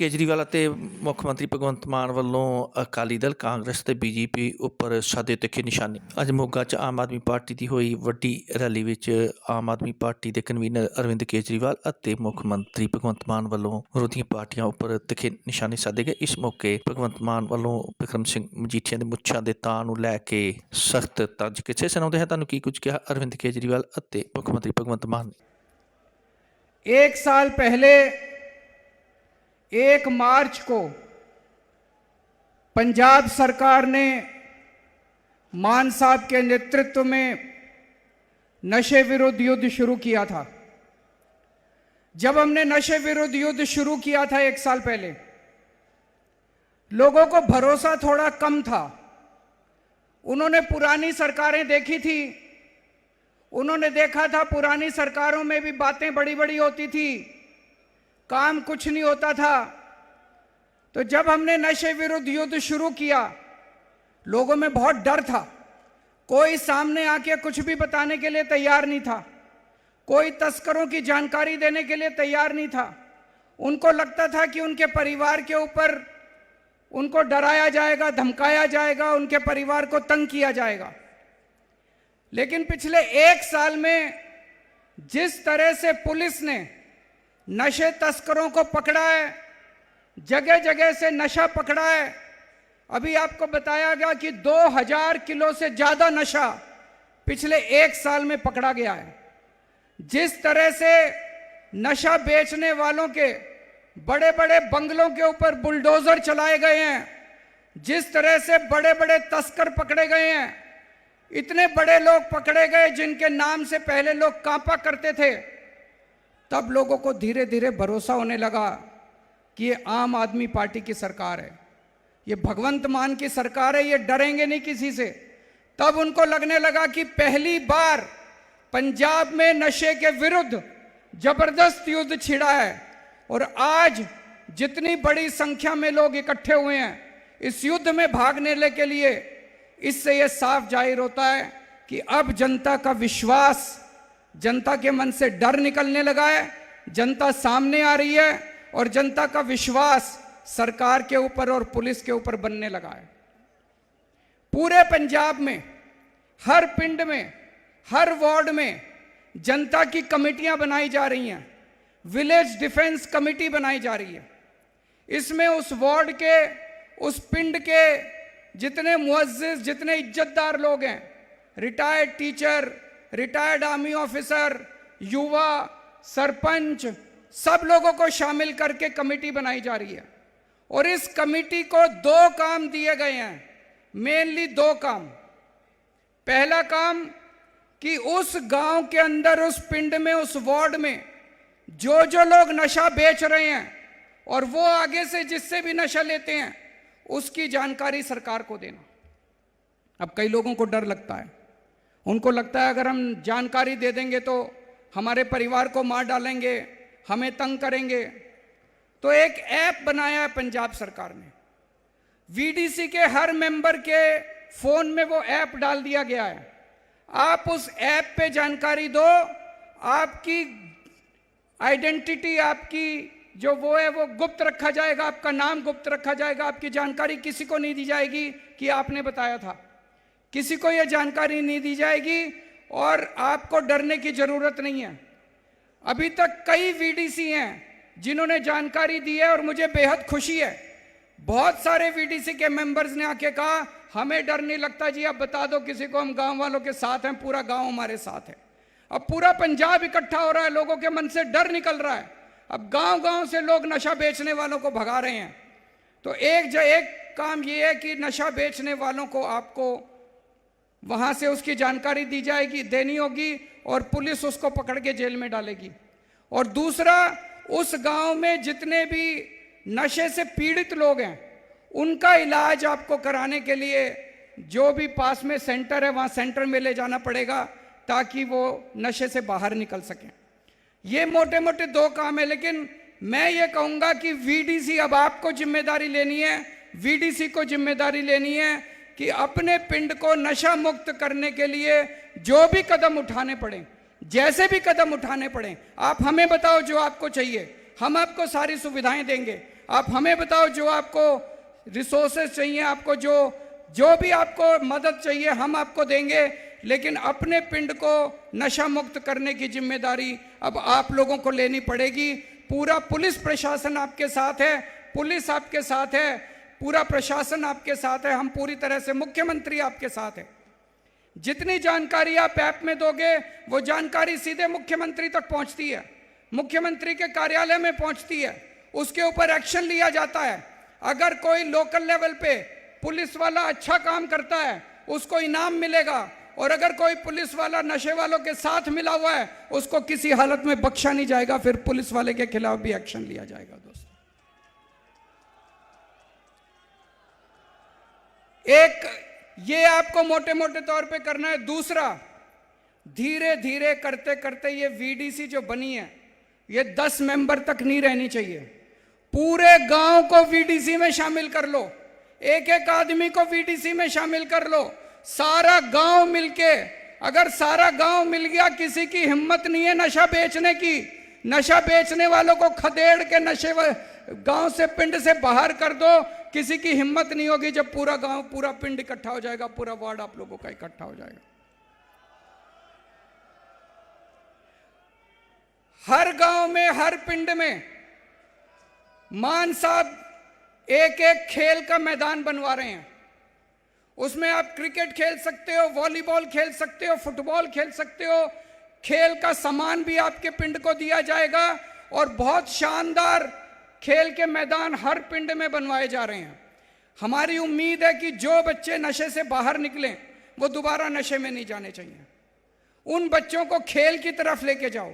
ਅਰਵਿੰਦ ਕੇਜਰੀਵਾਲ ਅਤੇ ਮੁੱਖ ਮੰਤਰੀ ਭਗਵੰਤ ਮਾਨ ਵੱਲੋਂ ਅਕਾਲੀ ਦਲ ਕਾਂਗਰਸ ਤੇ ਬੀਜੇਪੀ ਉੱਪਰ ਸਾਦੇ ਤਿੱਖੇ ਨਿਸ਼ਾਨੇ ਅੱਜ ਮੋਗਾ 'ਚ ਆਮ ਆਦਮੀ ਪਾਰਟੀ ਦੀ ਹੋਈ ਵੱਡੀ ਰੈਲੀ ਵਿੱਚ ਆਮ ਆਦਮੀ ਪਾਰਟੀ ਦੇ ਕਨਵੀਨਰ ਅਰਵਿੰਦ ਕੇਜਰੀਵਾਲ ਅਤੇ ਮੁੱਖ ਮੰਤਰੀ ਭਗਵੰਤ ਮਾਨ ਵੱਲੋਂ ਵਿਰੋਧੀ ਪਾਰਟੀਆਂ ਉੱਪਰ ਤਿੱਖੇ ਨਿਸ਼ਾਨੇ ਸਾਧੇ ਗਏ ਇਸ ਮੌਕੇ ਭਗਵੰਤ ਮਾਨ ਵੱਲੋਂ ਵਿਕਰਮ ਸਿੰਘ ਮਜੀਠੀਆ ਦੇ ਮੁੱਛਾਂ ਦੇ ਤਾਂ ਨੂੰ ਲੈ ਕੇ ਸਖਤ ਤੰਜ ਕਿਸੇ ਸੁਣਾਉਂਦੇ ਹੈ ਤੁਹਾਨੂੰ ਕੀ ਕੁਝ ਕਿਹਾ ਅਰਵਿੰਦ ਕੇਜਰੀਵਾਲ ਅਤੇ ਮੁੱਖ ਮੰਤਰੀ ਭਗਵੰਤ ਮਾਨ ਨੇ एक साल पहले एक मार्च को पंजाब सरकार ने मान साहब के नेतृत्व में नशे विरुद्ध युद्ध शुरू किया था। जब हमने नशे विरुद्ध युद्ध शुरू किया था एक साल पहले, लोगों को भरोसा थोड़ा कम था। उन्होंने पुरानी सरकारें देखी थी। उन्होंने देखा था पुरानी सरकारों में भी बातें बड़ी बड़ी होती थी। काम कुछ नहीं होता था। तो जब हमने नशे विरुद्ध युद्ध शुरू किया, लोगों में बहुत डर था। कोई सामने आके कुछ भी बताने के लिए तैयार नहीं था। कोई तस्करों की जानकारी देने के लिए तैयार नहीं था। उनको लगता था कि उनके परिवार के ऊपर उनको डराया जाएगा, धमकाया जाएगा, उनके परिवार को तंग किया जाएगा। लेकिन पिछले एक साल में जिस तरह से पुलिस ने नशे तस्करों को पकड़ा है जगह जगह से नशा पकड़ा है। अभी आपको बताया गया कि 2000 किलो से ज़्यादा नशा पिछले एक साल में पकड़ा गया है। जिस तरह से नशा बेचने वालों के बड़े बड़े बंगलों के ऊपर बुलडोजर चलाए गए हैं, जिस तरह से बड़े बड़े तस्कर पकड़े गए हैं, इतने बड़े लोग पकड़े गए जिनके नाम से पहले लोग कांपा करते थे। तब लोगों को धीरे धीरे भरोसा होने लगा कि ये आम आदमी पार्टी की सरकार है। ये भगवंत मान की सरकार है, ये डरेंगे नहीं किसी से। तब उनको लगने लगा कि पहली बार पंजाब में नशे के विरुद्ध ज़बरदस्त युद्ध छिड़ा है और आज जितनी बड़ी संख्या में लोग इकट्ठे हुए हैं, इस युद्ध में भागने के लिए इससे यह साफ़ ज़ाहिर होता है कि अब जनता का विश्वास जनता के मन से डर निकलने लगा है, जनता सामने आ रही है और जनता का विश्वास सरकार के ऊपर और पुलिस के ऊपर बनने लगा है। पूरे पंजाब में, हर पिंड में, हर वार्ड में जनता की कमेटियाँ बनाई जा रही हैं, विलेज डिफेंस कमेटी बनाई जा रही है। इसमें उस वार्ड के, उस पिंड के जितने मुअज्जिज, जितने इज्जतदार लोग हैं, retired teacher retired army officer युवा, सरपंच, सब लोगों को शामिल करके कमेटी बनाई जा रही है। और इस कमेटी को दो काम दिए गए हैं मेनली दो काम। पहला काम कि उस गाँव के अंदर, उस पिंड में, उस वार्ड में जो जो लोग नशा बेच रहे हैं और वो आगे से जिससे भी नशा लेते हैं, उसकी जानकारी सरकार को देना। अब कई लोगों को डर लगता है। उनको लगता है अगर हम जानकारी दे देंगे तो हमारे परिवार को मार डालेंगे, हमें तंग करेंगे। तो एक ऐप बनाया है पंजाब सरकार ने। वीडीसी के हर मेंबर के फ़ोन में वो ऐप डाल दिया गया है। आप उस ऐप पे जानकारी दो, आपकी आइडेंटिटी आपकी जो वो है, वो गुप्त रखा जाएगा, आपका नाम गुप्त रखा जाएगा, आपकी जानकारी किसी को नहीं दी जाएगी कि आपने बताया था। किसी को यह जानकारी नहीं दी जाएगी और आपको डरने की ज़रूरत नहीं है। अभी तक कई वीडीसी हैं जिन्होंने जानकारी दी है और मुझे बेहद खुशी है। बहुत सारे वीडीसी के मेंबर्स ने आके कहा, हमें डर नहीं लगता जी अब बता दो किसी को, हम गाँव वालों के साथ हैं, पूरा गाँव हमारे साथ है। अब पूरा पंजाब इकट्ठा हो रहा है, लोगों के मन से डर निकल रहा है। अब गाँव गाँव से लोग नशा बेचने वालों को भगा रहे हैं। तो एक एक काम ये है कि नशा बेचने वालों को आपको वहाँ से उसकी जानकारी दी जाएगी, देनी होगी और पुलिस उसको पकड़ के जेल में डालेगी। और दूसरा, उस गाँव में जितने भी नशे से पीड़ित लोग हैं, उनका इलाज आपको कराने के लिए जो भी पास में सेंटर है, वहाँ सेंटर में ले जाना पड़ेगा ताकि वो नशे से बाहर निकल सकें। ये मोटे मोटे दो काम है, लेकिन मैं ये कहूँगा कि वीडीसी अब आपको ज़िम्मेदारी लेनी है वीडीसी को ज़िम्मेदारी लेनी है कि अपने पिंड को नशा मुक्त करने के लिए जो भी कदम उठाने पड़े, जैसे भी कदम उठाने पड़े, आप हमें बताओ जो आपको चाहिए। हम आपको सारी सुविधाएँ देंगे। आप हमें बताओ जो आपको रिसोर्सेज चाहिए, आपको जो जो भी आपको मदद चाहिए, हम आपको देंगे। लेकिन अपने पिंड को नशा मुक्त करने की ज़िम्मेदारी अब आप लोगों को लेनी पड़ेगी। पूरा पुलिस प्रशासन आपके साथ है, पुलिस आपके साथ है। पूरा प्रशासन आपके साथ है, हम पूरी तरह से मुख्यमंत्री आपके साथ है। जितनी जानकारी आप ऐप में दोगे, वो जानकारी सीधे मुख्यमंत्री तक पहुँचती है। मुख्यमंत्री के कार्यालय में पहुँचती है। उसके ऊपर एक्शन लिया जाता है। अगर कोई लोकल लेवल पे पुलिस वाला अच्छा काम करता है, उसको इनाम मिलेगा। और अगर कोई पुलिस वाला नशे वालों के साथ मिला हुआ है, उसको किसी हालत में बख्शा नहीं जाएगा, फिर पुलिस वाले के खिलाफ भी एक्शन लिया जाएगा। एक, ये आपको मोटे मोटे तौर पे करना है। दूसरा धीरे धीरे करते करते ये वीडीसी जो बनी है, ये दस मेंबर तक नहीं रहनी चाहिए। पूरे गाँव को वीडीसी में शामिल कर लो। एक एक आदमी को वीडीसी में शामिल कर लो। सारा गाँव मिलके, अगर सारा गाँव मिल गया, किसी की हिम्मत नहीं है नशा बेचने की। नशा बेचने वालों को खदेड़ के नशे गाँव से पिंड से बाहर कर दो। किसी की हिम्मत नहीं होगी जब पूरा गाँव, पूरा पिंड इकट्ठा हो जाएगा, पूरा वार्ड आप लोगों का इकट्ठा हो जाएगा। हर गाँव में, हर पिंड में मान साहब एक एक खेल का मैदान बनवा रहे हैं। उसमें आप क्रिकेट खेल सकते हो, वॉलीबॉल खेल सकते हो, फुटबॉल खेल सकते हो। खेल का सामान भी आपके पिंड को दिया जाएगा और बहुत शानदार खेल के मैदान हर पिंड में बनवाए जा रहे हैं। हमारी उम्मीद है कि जो बच्चे नशे से बाहर निकलें, वो दोबारा नशे में नहीं जाने चाहिए। उन बच्चों को खेल की तरफ़ लेके जाओ।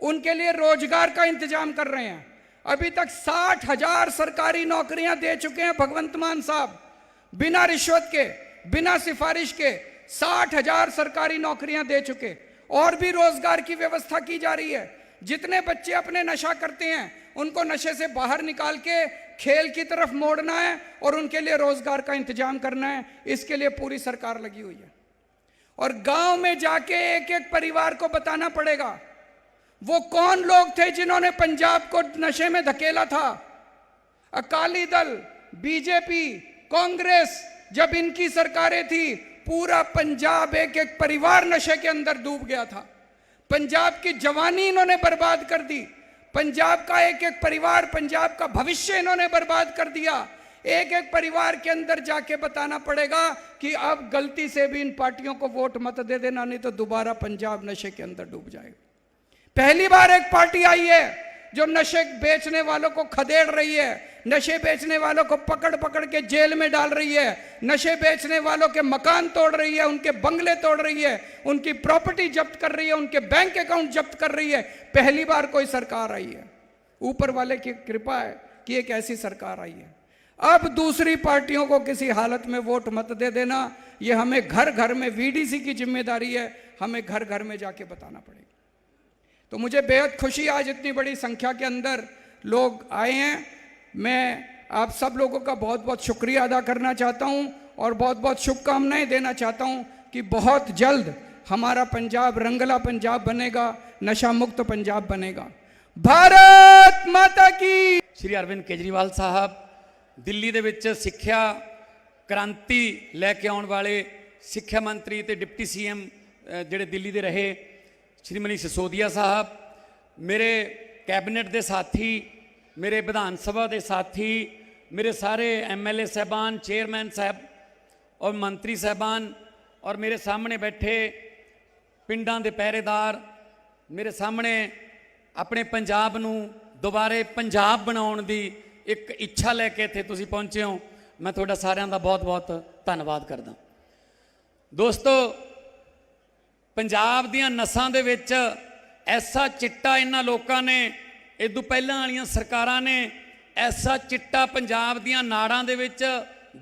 उनके लिए रोज़गार का इंतज़ाम कर रहे हैं। अभी तक साठ हज़ार सरकारी नौकरियाँ दे चुके हैं भगवंत मान साहब। बिना रिश्वत के, बिना सिफारिश के साठ हज़ार सरकारी नौकरियाँ दे चुके। और भी रोज़गार की व्यवस्था की जा रही है। जितने बच्चे अपने नशा करते हैं उनको नशे से बाहर निकाल के खेल की तरफ़ मोड़ना है और उनके लिए रोज़गार का इंतज़ाम करना है। इसके लिए पूरी सरकार लगी हुई है। और गाँव में जाके एक एक परिवार को बताना पड़ेगा, वो कौन लोग थे जिन्होंने पंजाब को नशे में धकेला था? अकाली दल, बीजेपी, कांग्रेस, जब इनकी सरकारें थी, पूरा पंजाब एक एक परिवार नशे के अंदर डूब गया था। पंजाब की जवानी इन्होंने बर्बाद कर दी। पंजाब का एक एक परिवार, पंजाब का भविष्य इन्होंने बर्बाद कर दिया। एक एक परिवार के अंदर जाके बताना पड़ेगा कि अब गलती से भी इन पार्टियों को वोट मत दे देना, नहीं तो दोबारा पंजाब नशे के अंदर डूब जाएगा। पहली बार एक पार्टी आई है। जो नशे बेचने वालों को खदेड़ रही है, नशे बेचने वालों को पकड़ पकड़ के जेल में डाल रही है, नशे बेचने वालों के मकान तोड़ रही है, उनके बंगले तोड़ रही है, उनकी प्रॉपर्टी जब्त कर रही है, उनके बैंक अकाउंट जब्त कर रही है, पहली बार कोई सरकार आई है। ऊपर वाले की कृपा है कि एक ऐसी सरकार आई है। अब दूसरी पार्टियों को किसी हालत में वोट मत दे देना, ये हमें घर घर में वीडीसी की ज़िम्मेदारी है, हमें घर घर में जाके बताना पड़ेगा। तो मुझे बेहद खुशी आज इतनी बड़ी संख्या के अंदर लोग आए हैं मैं आप सब लोगों का बहुत बहुत शुक्रिया अदा करना चाहता हूं और बहुत बहुत शुभकामनाएं देना चाहता हूं कि बहुत जल्द हमारा पंजाब रंगला पंजाब बनेगा नशा मुक्त पंजाब बनेगा भारत माता की ਸ਼੍ਰੀ ਅਰਵਿੰਦ ਕੇਜਰੀਵਾਲ ਸਾਹਿਬ ਦਿੱਲੀ ਦੇ ਵਿੱਚ ਸਿੱਖਿਆ ਕ੍ਰਾਂਤੀ ਲੈ ਕੇ ਆਉਣ ਵਾਲੇ ਸਿੱਖਿਆ ਮੰਤਰੀ ਤੇ ਡਿਪਟੀ ਸੀਐਮ ਜਿਹੜੇ ਦਿੱਲੀ ਦੇ ਰਹੇ ਸ਼੍ਰੀ ਸਿਸੋਦੀਆ ਸਾਹਿਬ, ਮੇਰੇ ਕੈਬਨਿਟ ਦੇ ਸਾਥੀ, ਮੇਰੇ ਵਿਧਾਨ ਸਭਾ ਦੇ ਸਾਥੀ, ਮੇਰੇ ਸਾਰੇ ਐਮਐਲਏ ਸਹਿਬਾਨ, ਚੇਅਰਮੈਨ ਸਾਹਿਬ ਔਰ ਮੰਤਰੀ ਸਹਿਬਾਨ ਔਰ ਮੇਰੇ ਸਾਹਮਣੇ ਬੈਠੇ ਪਿੰਡਾਂ ਦੇ ਪਹਿਰੇਦਾਰ, ਮੇਰੇ ਸਾਹਮਣੇ ਆਪਣੇ ਪੰਜਾਬ ਨੂੰ ਦੁਬਾਰੇ ਪੰਜਾਬ ਬਣਾਉਣ ਦੀ ਇੱਕ ਇੱਛਾ ਲੈ ਕੇ ਇੱਥੇ ਤੁਸੀਂ ਪਹੁੰਚੇ ਹੋ, ਮੈਂ ਤੁਹਾਡਾ ਸਾਰਿਆਂ ਦਾ ਬਹੁਤ-ਬਹੁਤ ਧੰਨਵਾਦ ਕਰਦਾ। ਦੋਸਤੋ ਪੰਜਾਬ ਦੀਆਂ ਨਸਾਂ ਦੇ ਵਿੱਚ ਐਸਾ ਚਿੱਟਾ ਇਹਨਾਂ ਲੋਕਾਂ ਨੇ ਇਦੋਂ ਪਹਿਲਾਂ ਵਾਲੀਆਂ ਸਰਕਾਰਾਂ ਨੇ, ਐਸਾ ਚਿੱਟਾ ਪੰਜਾਬ ਦੀਆਂ ਨਾੜਾਂ ਦੇ ਵਿੱਚ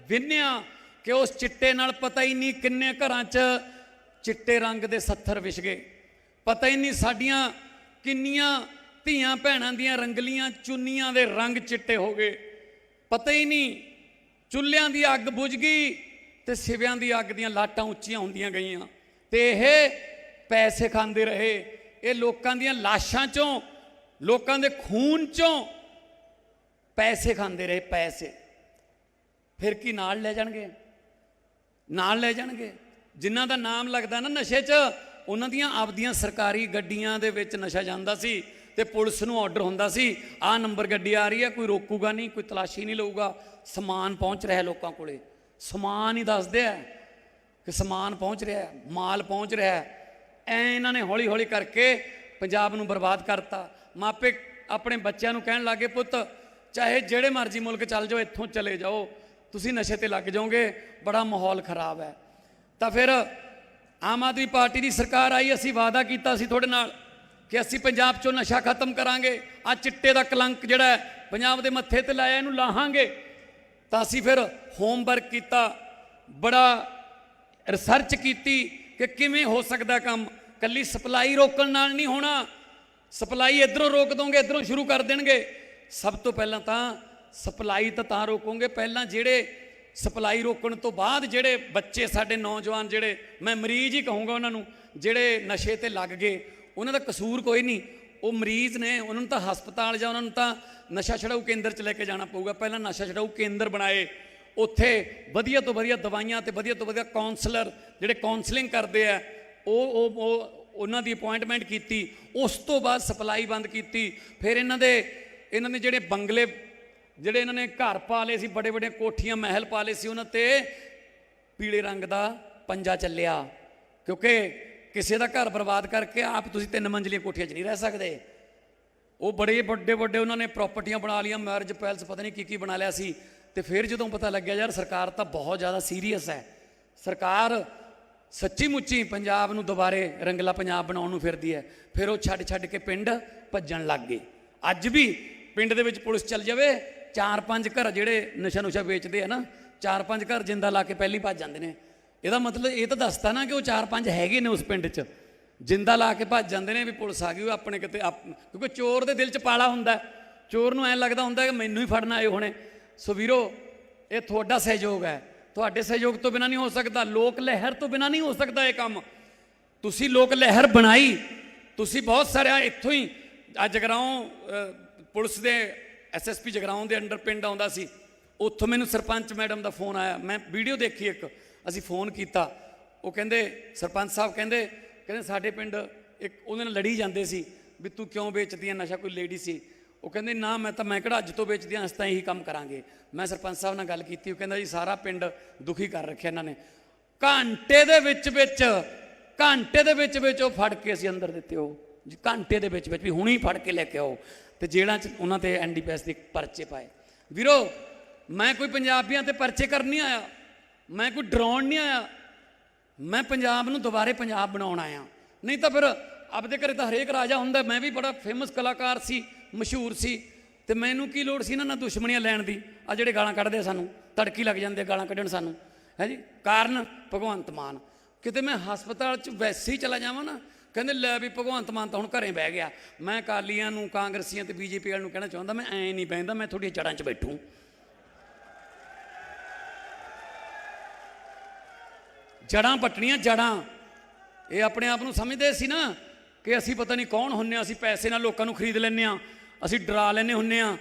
ਵਿੰਨਿਆ ਕਿ ਉਸ ਚਿੱਟੇ ਨਾਲ ਪਤਾ ਹੀ ਨਹੀਂ ਕਿੰਨੇ ਘਰਾਂ 'ਚ ਚਿੱਟੇ ਰੰਗ ਦੇ ਸੱਥਰ ਵਿਛ ਗਏ। ਪਤਾ ਹੀ ਨਹੀਂ ਸਾਡੀਆਂ ਕਿੰਨੀਆਂ ਧੀਆਂ ਭੈਣਾਂ ਦੀਆਂ ਰੰਗਲੀਆਂ, ਚੁੰਨੀਆਂ ਦੇ ਰੰਗ ਚਿੱਟੇ ਹੋ ਗਏ। ਪਤਾ ਹੀ ਨਹੀਂ ਚੁੱਲ੍ਹਿਆਂ ਦੀ ਅੱਗ ਬੁਝ ਗਈ ਤੇ ਸਿਵਿਆਂ ਦੀ ਅੱਗ ਦੀਆਂ ਲਾਟਾਂ ਉੱਚੀਆਂ ਹੁੰਦੀਆਂ ਗਈਆਂ। ਤੇ ਇਹ ਪੈਸੇ ਖਾਂਦੇ ਰਹੇ। ਇਹ ਲੋਕਾਂ ਦੀਆਂ ਲਾਸ਼ਾਂ ਚੋਂ, ਲੋਕਾਂ ਦੇ ਖੂਨ ਚੋਂ ਪੈਸੇ ਖਾਂਦੇ ਰਹੇ, ਪੈਸੇ। ਫਿਰ ਕੀ ਨਾਲ ਲੈ ਜਾਣਗੇ? ਨਾਲ ਲੈ ਜਾਣਗੇ। ਜਿਨ੍ਹਾਂ ਦਾ ਨਾਮ ਲੱਗਦਾ ਨਾ ਨਸ਼ੇ 'ਚ, ਉਹਨਾਂ ਦੀਆਂ ਆਪਦੀਆਂ ਸਰਕਾਰੀ ਗੱਡੀਆਂ ਦੇ ਵਿੱਚ ਨਸ਼ਾ ਜਾਂਦਾ ਸੀ ਤੇ ਪੁਲਿਸ ਨੂੰ ਆਰਡਰ ਹੁੰਦਾ ਸੀ ਆਹ ਨੰਬਰ ਗੱਡੀ ਆ ਰਹੀ ਹੈ, ਕੋਈ ਰੋਕੂਗਾ ਨਹੀਂ, ਕੋਈ ਤਲਾਸ਼ੀ ਨਹੀਂ ਲਊਗਾ। ਸਮਾਨ ਪਹੁੰਚ ਰਿਹਾ ਲੋਕਾਂ ਕੋਲੇ। ਸਮਾਨ ਹੀ ਦੱਸਦੇ ਆ। ਕਿ ਸਮਾਨ ਪਹੁੰਚ ਰਿਹਾ ਮਾਲ ਪਹੁੰਚ ਰਿਹਾ ਹੈ। ਐ ਇਹਨਾਂ ਨੇ ਹੌਲੀ ਹੌਲੀ ਕਰਕੇ ਪੰਜਾਬ ਨੂੰ ਬਰਬਾਦ ਕਰਤਾ। ਮਾਪੇ ਆਪਣੇ ਬੱਚਿਆਂ ਨੂੰ ਕਹਿਣ ਲੱਗੇ ਪੁੱਤ, ਚਾਹੇ ਜਿਹੜੇ ਮਰਜ਼ੀ ਮੁਲਕ ਚੱਲ ਜਾਓ, ਇੱਥੋਂ ਚਲੇ ਜਾਓ। ਤੁਸੀਂ ਨਸ਼ੇ ਤੇ ਲੱਗ ਜਾਓਗੇ, ਬੜਾ ਮਾਹੌਲ ਖਰਾਬ ਹੈ। ਤਾਂ ਫਿਰ ਆਮ ਆਦਮੀ ਪਾਰਟੀ ਦੀ ਸਰਕਾਰ ਆਈ, ਅਸੀਂ ਵਾਅਦਾ ਕੀਤਾ ਸੀ ਤੁਹਾਡੇ ਨਾਲ ਕਿ ਅਸੀਂ ਪੰਜਾਬ ਚੋਂ ਨਸ਼ਾ ਖਤਮ ਕਰਾਂਗੇ। ਆ ਚਿੱਟੇ ਦਾ ਕਲੰਕ ਜਿਹੜਾ ਪੰਜਾਬ ਦੇ ਮੱਥੇ ਤੇ ਲਾਇਆ, ਇਹਨੂੰ ਲਾਹਾਂਗੇ। ਤਾਂ ਅਸੀਂ ਫਿਰ ਹੋਮਵਰਕ ਕੀਤਾ। ਬੜਾ ਰਿਸਰਚ ਕੀਤੀ ਕਿ ਕਿਵੇਂ ਹੋ ਸਕਦਾ ਕੰਮ। ਕੱਲੀ ਸਪਲਾਈ ਰੋਕਣ ਨਾਲ ਨਹੀਂ ਹੋਣਾ। ਸਪਲਾਈ ਇਧਰੋਂ ਰੋਕ ਦੋਗੇ, ਇਧਰੋਂ ਸ਼ੁਰੂ ਕਰ ਦੇਣਗੇ। ਸਭ ਤੋਂ ਪਹਿਲਾਂ ਤਾਂ ਸਪਲਾਈ ਤਾਂ ਤਾਂ ਰੋਕੋਗੇ। ਪਹਿਲਾਂ ਜਿਹੜੇ ਸਪਲਾਈ ਰੋਕਣ ਤੋਂ ਬਾਅਦ ਜਿਹੜੇ ਬੱਚੇ, ਸਾਡੇ ਨੌਜਵਾਨ ਜਿਹੜੇ, ਮੈਂ ਮਰੀਜ਼ ਹੀ ਕਹੂੰਗਾ ਉਹਨਾਂ ਨੂੰ, ਜਿਹੜੇ ਨਸ਼ੇ ਤੇ ਲੱਗ ਗਏ, ਉਹਨਾਂ ਦਾ ਕਸੂਰ ਕੋਈ ਨਹੀਂ। ਉਹ ਮਰੀਜ਼ ਨੇ, ਉਹਨਾਂ ਨੂੰ ਤਾਂ ਹਸਪਤਾਲ ਜਾਂ ਉਹਨਾਂ ਨੂੰ ਤਾਂ ਨਸ਼ਾ ਛਡਾਊ ਕੇਂਦਰ ਚ ਲੈ ਕੇ ਜਾਣਾ ਪਊਗਾ। ਪਹਿਲਾਂ ਨਸ਼ਾ ਛਡਾਊ ਕੇਂਦਰ ਬਣਾਏ। ਉੱਥੇ ਵਧੀਆ ਤੋਂ ਵਧੀਆ ਦਵਾਈਆਂ ਤੇ ਵਧੀਆ ਤੋਂ ਵਧੀਆ ਕਾਉਂਸਲਰ ਜਿਹੜੇ ਕਾਉਂਸਲਿੰਗ ਕਰਦੇ ਆ, ਉਹ ਉਹ ਉਹਨਾਂ ਦੀ ਅਪਾਇੰਟਮੈਂਟ ਕੀਤੀ, ਉਸ ਤੋਂ ਬਾਅਦ ਸਪਲਾਈ ਬੰਦ ਕੀਤੀ, ਫਿਰ ਇਹਨਾਂ ਦੇ, ਇਹਨਾਂ ਨੇ ਜਿਹੜੇ ਬੰਗਲੇ, ਜਿਹੜੇ ਇਹਨਾਂ ਨੇ ਘਰ ਪਾ ਲਏ ਸੀ, ਬੜੇ ਬੜੇ ਕੋਠੀਆਂ ਮਹਿਲ ਪਾ ਲਏ ਸੀ, ਉਹਨਾਂ ਤੇ ਪੀਲੇ ਰੰਗ ਦਾ ਪੰਜਾ ਚੱਲਿਆ, ਕਿਉਂਕਿ ਕਿਸੇ ਦਾ ਘਰ ਬਰਬਾਦ ਕਰਕੇ ਆਪ ਤੁਸੀਂ ਤਿੰਨ ਮੰਜ਼ਲੀਆਂ ਕੋਠੀਆਂ 'ਚ ਨਹੀਂ ਰਹਿ ਸਕਦੇ। ਉਹ ਬੜੇ ਵੱਡੇ ਵੱਡੇ ਉਹਨਾਂ ਨੇ ਪ੍ਰਾਪਰਟੀਆਂ ਬਣਾ ਲਈਆਂ ਮੈਰਿਜ ਪੈਲਸ ਪਤਾ ਨਹੀਂ ਕੀ ਕੀ ਬਣਾ ਲਿਆ ਸੀ। ਤੇ ਫਿਰ ਜਦੋਂ ਪਤਾ ਲੱਗਿਆ ਯਾਰ ਸਰਕਾਰ ਤਾਂ ਬਹੁਤ ਜ਼ਿਆਦਾ ਸੀਰੀਅਸ ਹੈ। ਸਰਕਾਰ ਸੱਚੀ ਮੁੱਚੀ ਪੰਜਾਬ ਨੂੰ ਦੁਬਾਰੇ ਰੰਗਲਾ ਪੰਜਾਬ ਬਣਾਉਣ ਨੂੰ ਫਿਰਦੀ ਹੈ। ਫਿਰ ਉਹ ਛੱਡ ਛੱਡ ਕੇ ਪਿੰਡ ਭੱਜਣ ਲੱਗ ਗਏ। ਅੱਜ ਵੀ ਪਿੰਡ ਦੇ ਵਿੱਚ ਪੁਲਿਸ ਚੱਲ ਜਾਵੇ ਚਾਰ ਪੰਜ ਘਰ ਜਿਹੜੇ ਨਸ਼ਾ ਨੁਸ਼ਾ ਵੇਚਦੇ ਆ ਨਾ ਚਾਰ ਪੰਜ ਘਰ ਜਿੰਦਾ ਲਾ ਕੇ ਪਹਿਲੀ ਭੱਜ ਜਾਂਦੇ ਨੇ। ਇਹਦਾ ਮਤਲਬ ਇਹ ਤਾਂ ਦੱਸਦਾ ਨਾ ਕਿ ਉਹ ਚਾਰ ਪੰਜ ਹੈਗੇ ਨੇ ਉਸ ਪਿੰਡ 'ਚ। ਜਿੰਦਾ ਲਾ ਕੇ ਭੱਜ ਜਾਂਦੇ ਨੇ ਵੀ ਪੁਲਿਸ ਆ ਗਈ, ਉਹ ਆਪਣੇ ਕਿਤੇ ਆਪ- ਕਿਉਂਕਿ ਚੋਰ ਦੇ ਦਿਲ 'ਚ ਪਾਲਾ ਹੁੰਦਾ। ਚੋਰ ਨੂੰ ਐਂ ਲੱਗਦਾ ਹੁੰਦਾ ਕਿ ਮੈਨੂੰ ਹੀ ਫੜਨਾ ਆਏ ਹੋਣੇ। ਸੋ ਵੀਰੋ, ਇਹ ਤੁਹਾਡਾ ਸਹਿਯੋਗ ਹੈ। ਤੁਹਾਡੇ ਸਹਿਯੋਗ ਤੋਂ ਬਿਨਾ ਨਹੀਂ ਹੋ ਸਕਦਾ। ਲੋਕ ਲਹਿਰ ਤੋਂ ਬਿਨਾ ਨਹੀਂ ਹੋ ਸਕਦਾ ਇਹ ਕੰਮ। ਤੁਸੀਂ ਲੋਕ ਲਹਿਰ ਬਣਾਈ। ਤੁਸੀਂ ਬਹੁਤ ਸਾਰੇ ਇੱਥੋਂ ਹੀ ਅੱਜ ਜਗਰਾਉਂ ਪੁਲਿਸ ਦੇ ਐਸਐਸਪੀ ਜਗਰਾਉਂ ਦੇ ਅੰਡਰ ਪਿੰਡ ਆਉਂਦਾ ਸੀ। ਉੱਥੋਂ ਮੈਨੂੰ ਸਰਪੰਚ ਮੈਡਮ ਦਾ ਫੋਨ ਆਇਆ। ਮੈਂ ਵੀਡੀਓ ਦੇਖੀ ਇੱਕ। ਅਸੀਂ ਫੋਨ ਕੀਤਾ। ਉਹ ਕਹਿੰਦੇ, ਸਰਪੰਚ ਸਾਹਿਬ ਕਹਿੰਦੇ ਕਹਿੰਦੇ ਸਾਡੇ ਪਿੰਡ ਇੱਕ ਉਹਦੇ ਨਾਲ ਲੜੀ ਜਾਂਦੇ ਸੀ ਵੀ ਤੂੰ ਕਿਉਂ ਵੇਚਦੀ ਹੈ ਨਸ਼ਾ ਕੋਈ ਲੇਡੀ ਸੀ। ਉਹ ਕਹਿੰਦੇ, ਨਾ, ਮੈਂ ਤਾਂ, ਮੈਂ ਕਿਹੜਾ ਅੱਜ ਤੋਂ ਵੇਚਦੀ ਹਾਂ ਅਸੀਂ ਤਾਂ ਇਹੀ ਕੰਮ ਕਰਾਂਗੇ। ਮੈਂ ਸਰਪੰਚ ਸਾਹਿਬ ਨਾਲ ਗੱਲ ਕੀਤੀ, ਉਹ ਕਹਿੰਦਾ ਜੀ, ਸਾਰਾ ਪਿੰਡ ਦੁਖੀ ਕਰ ਰੱਖਿਆ ਇਹਨਾਂ ਨੇ। ਘੰਟੇ ਦੇ ਵਿੱਚ ਵਿੱਚ, ਘੰਟੇ ਦੇ ਵਿੱਚ ਵਿੱਚ ਉਹ ਫੜ ਕੇ ਅਸੀਂ ਅੰਦਰ ਦਿੱਤੇ ਉਹ। ਜੀ, ਘੰਟੇ ਦੇ ਵਿੱਚ ਵਿੱਚ ਵੀ ਹੁਣੀ ਫੜ ਕੇ ਲੈ ਕੇ ਆਓ। ਤੇ ਜੇਲ੍ਹਾਂ 'ਚ ਉਹਨਾਂ ਤੇ ਐਨਡੀਪੀਐਸ ਦੇ ਪਰਚੇ ਪਾਏ। ਵੀਰੋ, ਮੈਂ ਕੋਈ ਪੰਜਾਬੀਆਂ ਤੇ ਪਰਚੇ ਕਰਨ ਨਹੀਂ ਆਇਆ। ਮੈਂ ਕੋਈ ਡਰਾਉਣ ਨਹੀਂ ਆਇਆ। ਮੈਂ ਪੰਜਾਬ ਨੂੰ ਦੁਬਾਰੇ ਪੰਜਾਬ ਬਣਾਉਣ ਆਇਆ। ਨਹੀਂ ਤਾਂ ਫਿਰ ਆਪਦੇ ਘਰੇ ਤਾਂ ਹਰੇਕ ਰਾਜਾ ਹੁੰਦਾ। ਮੈਂ ਵੀ ਬੜਾ ਫੇਮਸ ਕਲਾਕਾਰ ਸੀ। ਮਸ਼ਹੂਰ ਸੀ ਤੇ ਮੈਨੂੰ ਕੀ ਲੋੜ ਸੀ ਇਹਨਾਂ ਨਾਲ ਦੁਸ਼ਮਣੀਆਂ ਲੈਣ ਦੀ? ਆ ਜਿਹੜੇ ਗਾਲਾਂ ਕੱਢਦੇ ਸਾਨੂੰ ਤੜਕੀ ਲੱਗ ਜਾਂਦੇ ਗਾਲਾਂ ਕੱਢਣ ਸਾਨੂੰ। ਹੈ ਜੀ? ਕਾਰਨ ਭਗਵੰਤ ਮਾਨ। ਕਿਤੇ ਮੈਂ ਹਸਪਤਾਲ 'ਚ ਵੈਸੇ ਹੀ ਚਲਾ ਜਾਵਾਂ ਨਾ, ਕਹਿੰਦੇ ਲੈ ਵੀ ਭਗਵੰਤ ਮਾਨ ਤਾਂ ਹੁਣ ਘਰੇ ਬਹਿ ਗਿਆ। ਮੈਂ ਕਾਲੀਆਂ ਨੂੰ, ਕਾਂਗਰਸੀਆਂ ਤੇ ਬੀਜੇਪੀ ਵਾਲਿਆਂ ਨੂੰ ਕਹਿਣਾ ਚਾਹੁੰਦਾ, ਮੈਂ ਐ ਨਹੀਂ ਬਹਿੰਦਾ, ਮੈਂ ਤੁਹਾਡੀਆਂ ਜੜ੍ਹਾਂ 'ਚ ਬੈਠੂ। ਜੜਾਂ ਪੱਟਣੀਆਂ ਜੜਾਂ ਇਹ ਆਪਣੇ ਆਪ ਨੂੰ ਸਮਝਦੇ ਸੀ ਨਾ ਕਿ ਅਸੀਂ ਪਤਾ ਨਹੀਂ ਕੌਣ ਹੁੰਨੇ ਆ, ਅਸੀਂ ਪੈਸੇ ਨਾਲ ਲੋਕਾਂ ਨੂੰ ਖਰੀਦ ਲੈਂਦੇ ਆ। ਅਸੀਂ ਡਰਾ ਲੈਂਦੇ ਹੁੰਨੇ ਆ